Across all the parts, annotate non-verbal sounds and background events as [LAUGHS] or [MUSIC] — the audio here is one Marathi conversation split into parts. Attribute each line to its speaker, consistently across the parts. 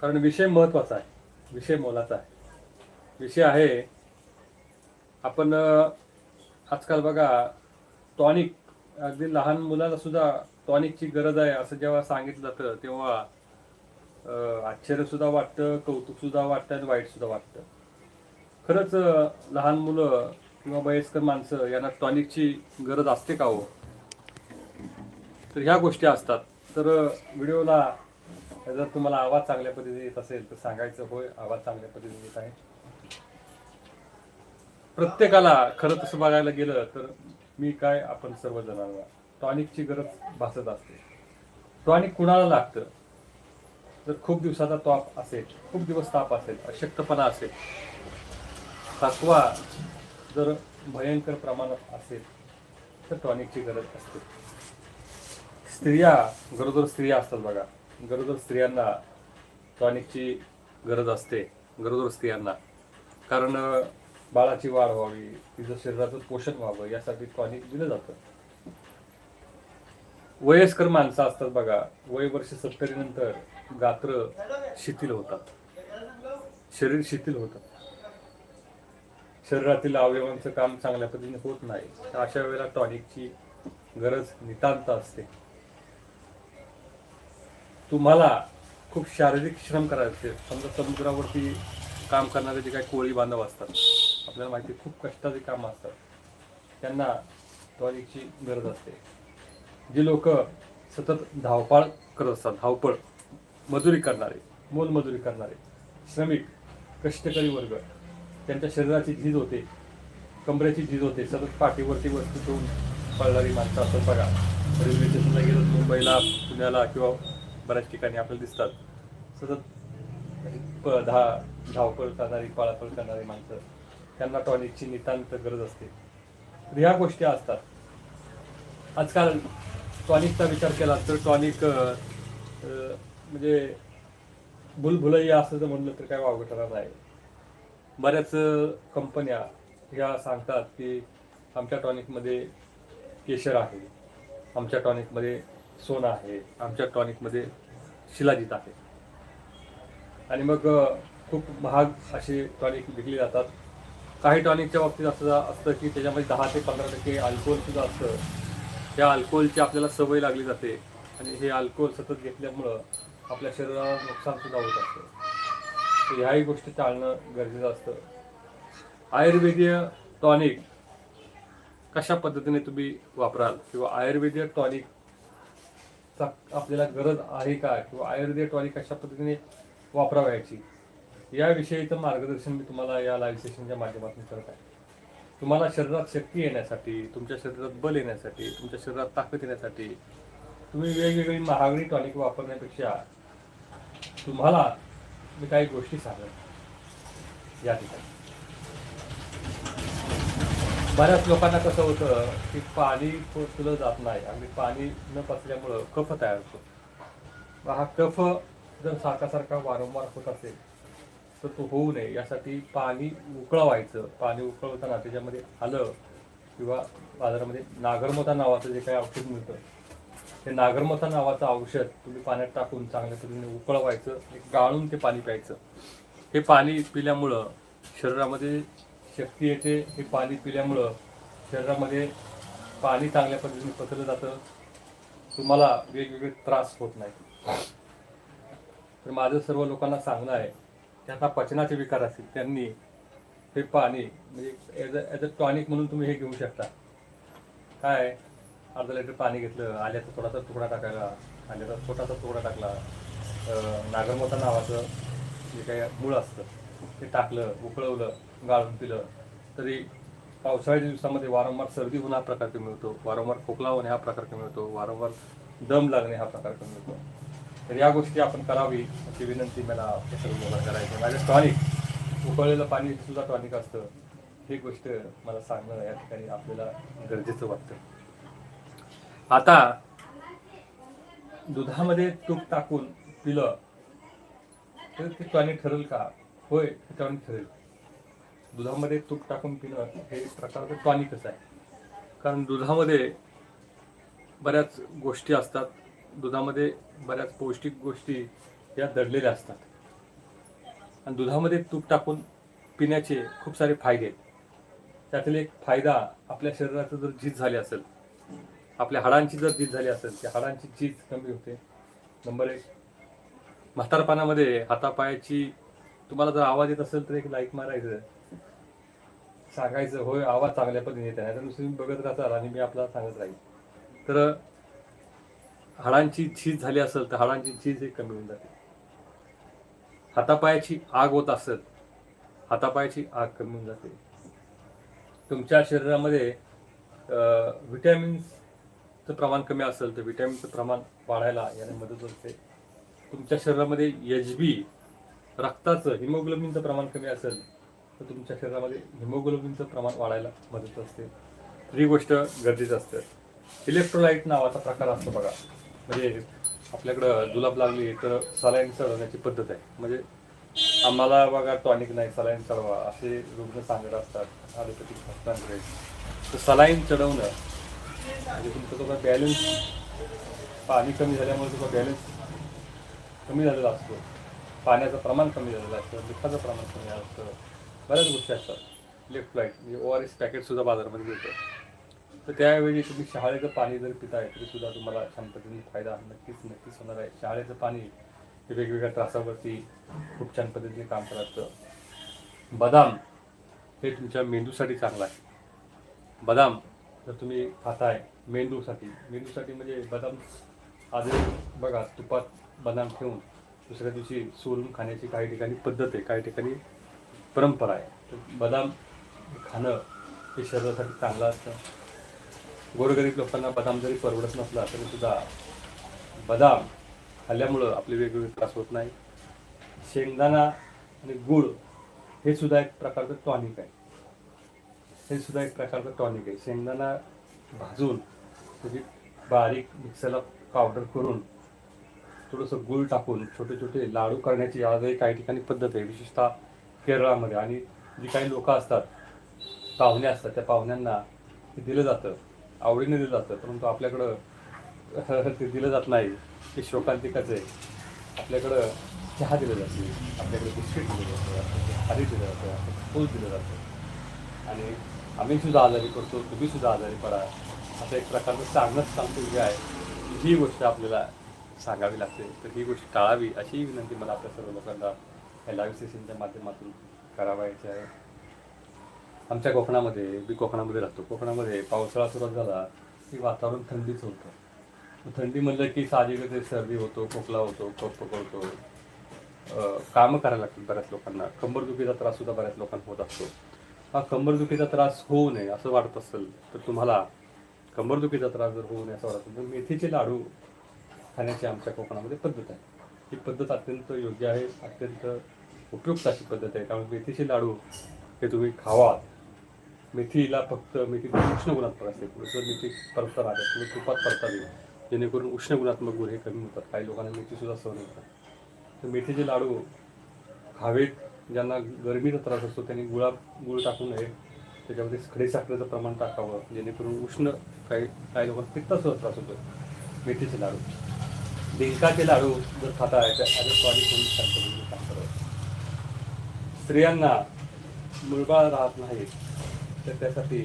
Speaker 1: कारण विषय महत्त्वाचा आहे. विषय मोलाचा आहे. विषय आहे आपण आजकाल बघा टॉनिक अगदी लहान मुलाला सुद्धा टॉनिकची गरज आहे असं जेव्हा सांगितलं जातं तेव्हा आश्चर्यसुद्धा आश्चर्य सुद्धा वाटतं कौतुक सुद्धा वाटतं आणि वाईट सुद्धा वाटतं. खरंच लहान मुलं किंवा वयस्कर माणसं यांना टॉनिकची गरज असते का हो? तर ह्या गोष्टी असतात. तर व्हिडिओला जर तुम्हाला आवाज चांगल्या पद्धतीने येत असेल तर सांगायचं होय आवाज चांगल्या पद्धतीने येत आहे. प्रत्येकाला खरं तसं बघायला गेलं तर मी काय आपण सर्व जणांना टॉनिकची गरज भासत असते. टॉनिक कुणाला लागतं? जर खूप दिवसाचा ताप असेल खूप दिवस ताप असेल अशक्तपणा असेल थकवा जर भयंकर प्रमाणात असेल तर टॉनिकची गरज असते. स्त्रिया गरोदर स्त्रिया असतात बघा. गरोदर स्त्रियांना टॉनिकची गरज असते गरोदर स्त्रियांना. कारण बाळाची वाढ व्हावी तिचं शरीराचं पोषण व्हावं यासाठी टॉनिक दिलं जातं. वयस्कर माणसं असतात बघा वय वर्ष सत्तरी नंतर गात्र शिथिल होतात. शरीर शिथिल होतं. शरीरातील अवयवांचं काम चांगल्या पद्धतीने होत नाही. तर अशा वेळेला टॉनिकची गरज नितांत असते. तुम्हाला खूप शारीरिक श्रम करायचे. समजा समुद्रावरती काम करणारे जे काही कोळी बांधव असतात आपल्याला माहिती खूप कष्टाचे काम असतात. त्यांना टॉनिकची गरज असते. जी लोक सतत धावपाळ करत असतात धावपळ मजुरी करणारे मोलमजुरी करणारे श्रमिक कष्टकरी वर्ग त्यांच्या शरीराची झीज होते कमरेची झीज होते सतत पाठीवरती वस्तू ठेवून पळणारी माणसं असतात बघा. रेल्वे स्टेशनला गेलं मुंबईला पुण्याला किंवा बऱ्याच ठिकाणी आपल्याला दिसतात. सतत प- धा धावपळ करणारी पळापळ करणारी माणसं त्यांना टॉनिकची नितांत गरज असते. तर ह्या गोष्टी असतात. आजकाल टॉनिकचा विचार केला तर टॉनिक म्हणजे बुलभुलैया असं जर म्हणलं तर काय वावगं ठरणार नाही. बऱ्याच कंपन्या ह्या सांगतात की आमच्या टॉनिकमध्ये केशर आहे आमच्या टॉनिकमध्ये सोनं आहे आमच्या टॉनिकमध्ये शिलाजीत आहे. आणि मग खूप महाग असे टॉनिक विकले जातात. काही टॉनिकच्या बाबतीत असं असतं की त्याच्यामध्ये दहा ते पंधरा टक्के अल्कोहोल सुद्धा असतं. त्या अल्कोहोलची आपल्याला सवय लागली जाते. आणि हे अल्कोहोल सतत घेतल्यामुळं आपल्या शरीराला नुकसानसुद्धा होत असतं. तर ह्याही गोष्टी टाळणं गरजेचं असतं. आयुर्वेदीय टॉनिक कशा पद्धतीने तुम्ही वापराल? किंवा आयुर्वेदीय टॉनिक चा आपल्याला गरज आहे का? किंवा आयुर्वेदिक टॉनिक कशा पद्धतीने वापरावयाची? याविषयीचं मार्गदर्शन मी तुम्हाला या लाईव्ह सेशनच्या माध्यमातून करत आहे. तुम्हाला शरीरात शक्ती येण्यासाठी तुमच्या शरीरात बल येण्यासाठी तुमच्या शरीरात ताकद येण्यासाठी तुम्ही वेगवेगळी महागडी टॉनिक वापरण्यापेक्षा तुम्हाला मी काही गोष्टी सांगत या ठिकाणी. बऱ्याच लोकांना कसं होतं की पाणी पोचलं जात नाही आणि पाणी न पचल्यामुळं कफ तयार होतो. हा कफ जर सारखा सारखा वारंवार होत असेल तर तो होऊ नये. यासाठी पाणी उकळवायचं. पाणी उकळवताना त्याच्यामध्ये आलं किंवा बाजारामध्ये नागरमोथा नावाचं जे काही औषध मिळतं ते नागरमथा नावाचं औषध तुम्ही पाण्यात टाकून चांगल्या पद्धतीने उकळवायचं गाळून ते पाणी प्यायचं. हे पाणी पिल्यामुळं शरीरामध्ये शक्ती येते हे पाणी पिल्यामुळं शरीरामध्ये पाणी चांगल्या पद्धतीने पसरलं जातं. तुम्हाला वेगवेगळे त्रास होत नाही. तर माझं सर्व लोकांना सांगणं आहे की आता पचनाचे विकार असतील त्यांनी हे पाणी म्हणजे as a as a tonic म्हणून तुम्ही हे घेऊ शकता. काय? अर्धा लिटर पाणी घेतलं आल्याचा थोडासा तुकडा टाकायला आल्याचा छोटासा तुकडा टाकला अं, नावाचं जे काही मूळ असतं ते टाकलं उकळवलं गाळून पिलं. तरी पावसाळ्याच्या दिवसामध्ये वारंवार सर्दी होणं हा प्रकार कमी होतो. वारंवार खोकला होणे हा प्रकार कमी होतो. वारंवार दम लागणे हा प्रकार कमी होतो. तर या गोष्टी आपण करावी अशी विनंती मला आपल्या सर्व करायची माझ्या टॉनिक उकळलेलं पाणी सुद्धा टॉनिक असतं. ही गोष्ट मला सांगणं या ठिकाणी आपल्याला गरजेचं वाटतं. आता दुधामध्ये तूप टाकून पिलं तर ते टॉनिक ठरेल का? होय त्याच्यावर ठरेल दुधामध्ये तूप टाकून पिणं हे प्रकारचं टॉनिकच आहे. कारण दुधामध्ये बऱ्याच गोष्टी असतात. दुधामध्ये बऱ्याच पौष्टिक गोष्टी या दडलेल्या असतात. आणि दुधामध्ये तूप टाकून पिण्याचे खूप सारे फायदे आहेत. त्यातील एक फायदा आपल्या शरीराचं जर झीज झाली असेल आपल्या हाडांची जर झीज झाली असेल त्या हाडांची झीज कमी होते. नंबर एक म्हातारपणामध्ये हातापायाची तुम्हाला जर आवाज येत असेल तर एक लाईक मारायचं. सांगायचं होय आवाज चांगल्या पद्धतीने येत आहे. तर दुसरी बघत राहताल आणि मी आपला सांगत राहील तर हाडांची झीज झाली असेल तर हाडांची झीज ही कमी होऊन जाते. हातापायाची आग होत असेल हातापायाची आग कमी होऊन जाते. तुमच्या शरीरामध्ये विटॅमिन्सचं प्रमाण कमी असेल तर विटॅमिनचं प्रमाण वाढायला याने मदत होते. तुमच्या शरीरामध्ये एच बी रक्ताचं हिमोग्लोबिनचं प्रमाण कमी असेल तर तुमच्या शरीरामध्ये हिमोग्लोबिनचं प्रमाण वाढायला मदत असते. ही गोष्ट गरजेचं असते. इलेक्ट्रोलाइट नावाचा प्रकार असतो बघा. म्हणजे आपल्याकडं जुलाब लागली तर सलाईन चढवण्याची पद्धत आहे. म्हणजे आम्हाला बघा टॉनिक नाही सलाईन चढवा असे रुग्ण सांगत असतात आलोपॅथिक डॉक्टरांकडे तर सलाईन चढवणं म्हणजे तुमचा तो बॅलन्स पाणी कमी झाल्यामुळे तुमचा बॅलन्स कमी झालेला असतो. पाण्याचं प्रमाण कमी झालेलं असतं दुःखाचं प्रमाण कमी असतं बऱ्याच गोष्टी असतात. लेफ्ट लाइट म्हणजे ओ आर एस पॅकेटसुद्धा बाजारामध्ये मिळतं. तर त्यावेळी तुम्ही शाळेचं पाणी जर पिताय तरीसुद्धा तुम्हाला छान पद्धतीने फायदा नक्कीच नक्कीच होणार आहे. शाळेचं पाणी हे वेगवेगळ्या त्रासावरती खूप छान पद्धतीने काम करायचं बदाम हे तुमच्या मेंदूसाठी चांगलं आहे. बदाम जर तुम्ही खाताय मेंदूसाठी मेंदूसाठी म्हणजे बदाम आधी बघा तुपात बदाम ठेवून दुसऱ्या दिवशी सोलून खाण्याची काही ठिकाणी पद्धत आहे काही ठिकाणी परंपरा आहे. तर बदाम खाणं हे शरीरासाठी चांगलं असतं. गोरगरीब लोकांना बदाम जरी परवडत नसला तरी सुद्धा बदाम खाल्ल्यामुळं आपले वेगवेगळे त्रास होत नाही. शेंगदाणा आणि गुळ हे सुद्धा एक प्रकारचं टॉनिक आहे. हे सुद्धा एक प्रकारचं टॉनिक आहे. शेंगदाणा भाजून त्याची बारीक मिक्सरला पावडर करून थोडंसं गुळ टाकून छोटे छोटे लाडू करण्याची आजही काही ठिकाणी पद्धत आहे. विशेषतः केरळामध्ये आणि जी काही लोक असतात पाहुणे असतात त्या पाहुण्यांना ते दिलं जातं. आवडीने दिलं जातं परंतु आपल्याकडं [LAUGHS] ते दिलं जात नाही. ते शोकांतिकाचं आहे. आपल्याकडं चहा दिलं जाते. आपल्याकडे बिस्किट दिलं जातं आपल्याकडे दिलं जातं आपल्याकडे फूल दिलं जातं. आणि आम्ही सुद्धा आजारी पडतो तुम्ही सुद्धा आजारी पडा. असं एक प्रकारचं सांगणंच सांगतो जे आहे ही गोष्ट आपल्याला सांगावी लागते. तर ही गोष्ट टाळावी अशी विनंती मला आपल्या सर्व लोकांना या लाईव्ह सेशनच्या माध्यमातून करावायची आहे. आमच्या कोकणामध्ये मी कोकणामध्ये राहतो. कोकणामध्ये पावसाळा सुरुवात झाला की वातावरण थंडीच होतं. थंडी म्हणलं की साहजिकच सर्दी होतो खोकला होतो कप पकडतो. कामं करायला लागतात बऱ्याच लोकांना. कंबरदुखीचा त्रास सुद्धा बऱ्याच लोकांना होत असतो. हा कंबरदुखीचा त्रास होऊ नये असं वाटत असेल तर तुम्हाला कंबरदुखीचा त्रास जर होऊ नये असं वाटत असेल तर मेथीचे लाडू खाण्याची आमच्या कोकणामध्ये पद्धत आहे. ही पद्धत अत्यंत योग्य आहे अत्यंत उपयुक्त अशी पद्धत आहे. त्यामुळे मेथीचे लाडू हे तुम्ही खावा मेथीला फक्त मेथी उष्ण गुणात्मक असते. जर मेथी परतता राहते तुम्ही तुपात येईल जेणेकरून उष्ण गुणात्मक गुण हे कमी होतात. काही लोकांना मेथीसुद्धा सहन होतात तर मेथीचे लाडू खावेत. ज्यांना गरमीचा त्रास असतो त्यांनी गुळा गुळ टाकू नये. त्याच्यामध्ये खडे साखरेचं प्रमाण टाकावं. जेणेकरून उष्ण काही काही लोकांना पित्ताचा त्रास होतो. मेथीचे लाडू. डिंकाचे लाडू जर खाता आहे तर आधी स्वादिष्ट काम स्त्रियांना मुलगा राहत नाही तर त्यासाठी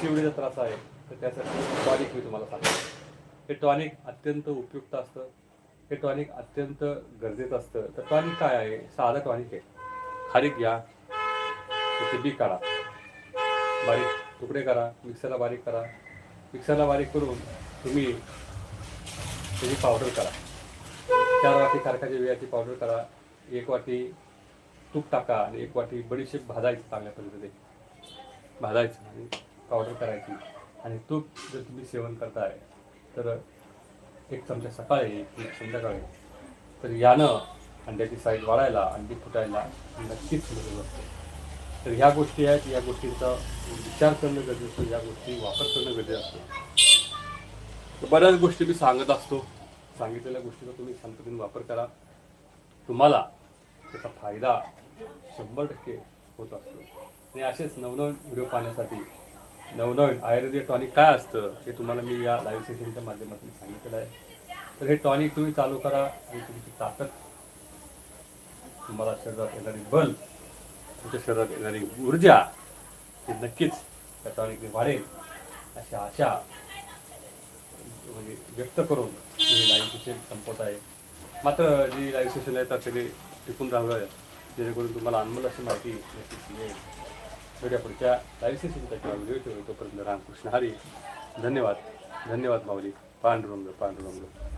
Speaker 1: शिवडीचा त्रास आहे तर त्यासाठी टॉनिक मी तुम्हाला सांगतो. हे टॉनिक अत्यंत उपयुक्त असतं. हे टॉनिक अत्यंत गरजेचं असतं. तर टॉनिक काय आहे? साधं टॉनिक आहे. खारीक घ्या त्याचे बी काढा. बारीक तुकडे करा मिक्सरला बारीक करा. मिक्सरला बारीक करून तुम्ही त्याची पावडर करा. चार वाटी कारखाच्या वेळाची पावडर करा. एक वाटी तूप टाका आणि एक वाटी बडीशेप भाजायची चांगल्या पद्धतीने. भाजायचं म्हणजे आणि पावडर करायची. आणि तूप जर तुम्ही सेवन करताय तर एक चमचा सकाळी एक संध्याकाळी. तर यानं अंड्याची साईज वाढायला अंडी फुटायला नक्कीच मदत असते तर ह्या गोष्टी आहेत. या गोष्टींचा विचार करणं गरजेचं असतं या गोष्टी वापर करणं गरजेचं असतं बऱ्याच गोष्टी मी सांगत असतो. सांगितलेल्या गोष्टीचा तुम्ही शांततेने वापर करा. तुम्हाला त्याचा फायदा शंभर टक्के होत असतो. आणि असेच नवनवीन व्हिडिओ पाहण्यासाठी नवनवीन आयुर्वेदिक टॉनिक काय असतं हे तुम्हाला मी या लाईव्ह सेशनच्या माध्यमातून सांगितलेलं आहे. तर हे टॉनिक तुम्ही चालू करा आणि तुमची ताकद तुम्हाला शरीरात येणारी बल तुमच्या शरीरात येणारी ऊर्जा ही नक्कीच त्या टॉनिकने वाढेल अशी आशा म्हणजे व्यक्त करून मी लाईव्ह सेशन संपवत आहे. मात्र जी लाईव्ह सेशन आहे तर सगळे टिकून राहावं जेणेकरून तुम्हाला अनमोल अशी माहिती नक्कीच मिळेल. भेटूया पुढच्या लाईव्ह सेशनचा किंवा व्हिडिओच्या तोपर्यंत रामकृष्ण हरी. धन्यवाद. धन्यवाद माऊली. पांडुरंग पांडुरंग.